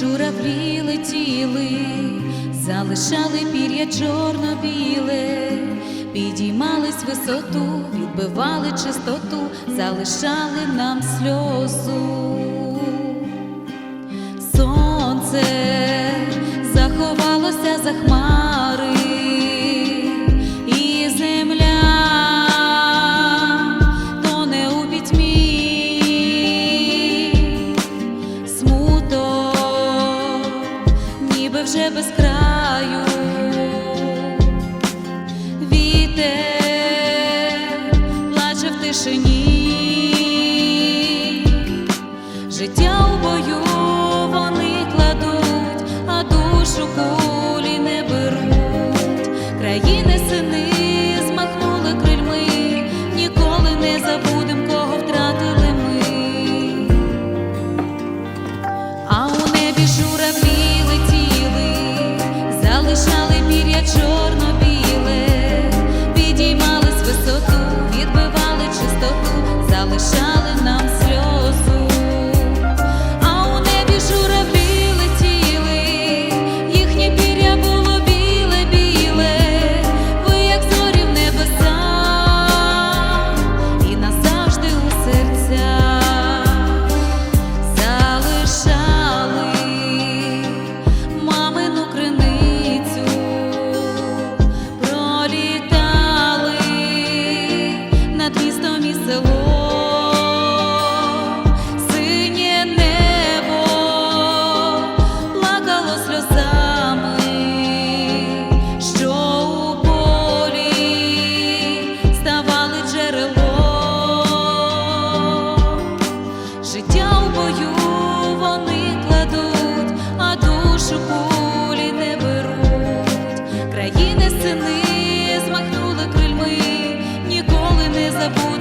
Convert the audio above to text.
журавлі летіли, залишали пір'я чорно-біле, підіймались висоту, відбивали чистоту, залишали нам сльозу. Сонце вже без краю, вітер плаче в тишині. Життя у бою на твісто місце. the boy.